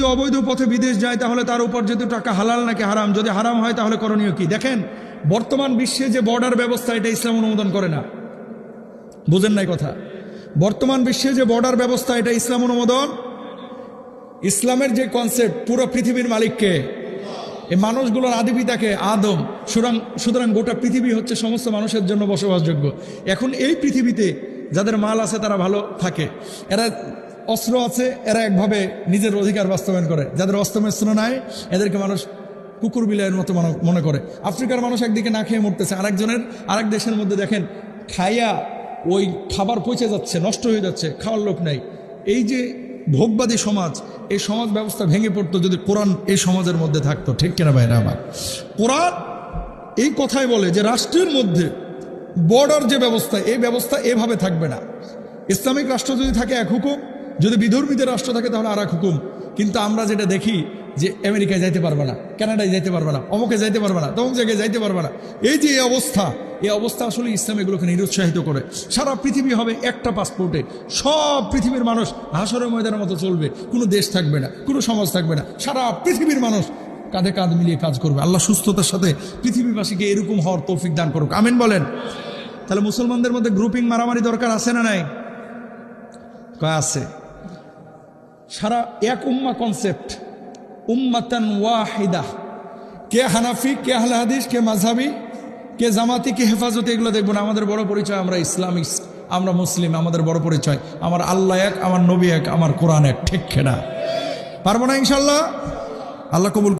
যদি অবৈধ পথে বিদেশ যায়, তাহলে তার উপর যেহেতু টাকা হালাল নাকি হারাম, যদি হারাম হয়, তাহলে করণীয় কি? দেখেন, বর্তমান বিশ্বে যে বর্ডার ব্যবস্থা, এটা ইসলাম অনুমোদন করে না। বুঝেন নাই কথা? বর্তমান বিশ্বে যে বর্ডার ব্যবস্থা, এটা ইসলাম অনুমোদন? ইসলামের যে কনসেপ্ট পুরো পৃথিবীর মালিককে, এই মানুষগুলোর আদি পিতাকে আদম। সুতরাং সুতরাং গোটা পৃথিবী হচ্ছে সমস্ত মানুষের জন্য বসবাসযোগ্য। এখন এই পৃথিবীতে যাদের মাল আছে, তারা ভালো থাকে। এরা অস্ত্র আছে, এরা একভাবে নিজের অধিকার বাস্তবায়ন করে। যাদের অস্ত্রমেস্ত্র নাই, এদেরকে মানুষ কুকুর বিলাইয়ের মতো মানো- করে। আফ্রিকার মানুষ একদিকে না খেয়ে মরতেছে, আরেকজনের, আরেক দেশের মধ্যে দেখেন, খাইয়া ওই খাবার পচে যাচ্ছে, নষ্ট হয়ে যাচ্ছে, খাওয়ার লোক নাই। এই যে ভোগবাদী সমাজ, এই সমাজ ব্যবস্থা ভেঙে পড়তো যদি কোরআন এই সমাজের মধ্যে থাকতো, ঠিক কিনা ভাইরা আমার? কোরআন এই কথাই বলে যে রাষ্ট্রের মধ্যে বর্ডার যে ব্যবস্থা, এই ব্যবস্থা এভাবে থাকবে না। ইসলামিক রাষ্ট্র যদি থাকে এক হুকুম যদি বিধর্মীদের রাষ্ট্র থাকে তাহলে আর হুকুম। কিন্তু আমরা যেটা দেখি যে আমেরিকায় যাইতে পারবে না, কানাডায় যাইতে পারবে না, অমুকে যাইতে পারবে না, তমুক জায়গায় যাইতে পারবে না। এই যে এই অবস্থা এই অবস্থা আসলে ইসলাম এগুলোকে নিরুৎসাহিত করে। সারা পৃথিবী হবে একটা পাসপোর্টে সব পৃথিবীর মানুষ হাসরের ময়দানের মতো চলবে। কোনো দেশ থাকবে না, কোনো সমাজ থাকবে না। সারা পৃথিবীর মানুষ কাঁধে কাঁধ মিলিয়ে কাজ করবে। আল্লাহ সুস্থতার সাথে পৃথিবীবাসীকে এরকম হওয়ার তৌফিক দান করুক। আমিন বলেন। তাহলে মুসলমানদের মধ্যে গ্রুপিং মারামারি দরকার আছে না নাই? কয় আছে? সারা এক উম্মা কনসেপ্ট উম্মাতান ওয়াহিদা। কে হানাফি, কে আহলে হাদিস, কে মাঝহাবি, কে জামাতি, কে হেফাজত, এগুলো দেখব না। আমাদের বড় পরিচয় আমরা ইসলামিক আমরা মুসলিম, আমাদের বড় পরিচয়। আমার আল্লাহ এক, আমার নবী এক, আমার কোরআন এক, ঠিক খেনা পারব না ইনশাল্লাহ আল্লাহ কবুল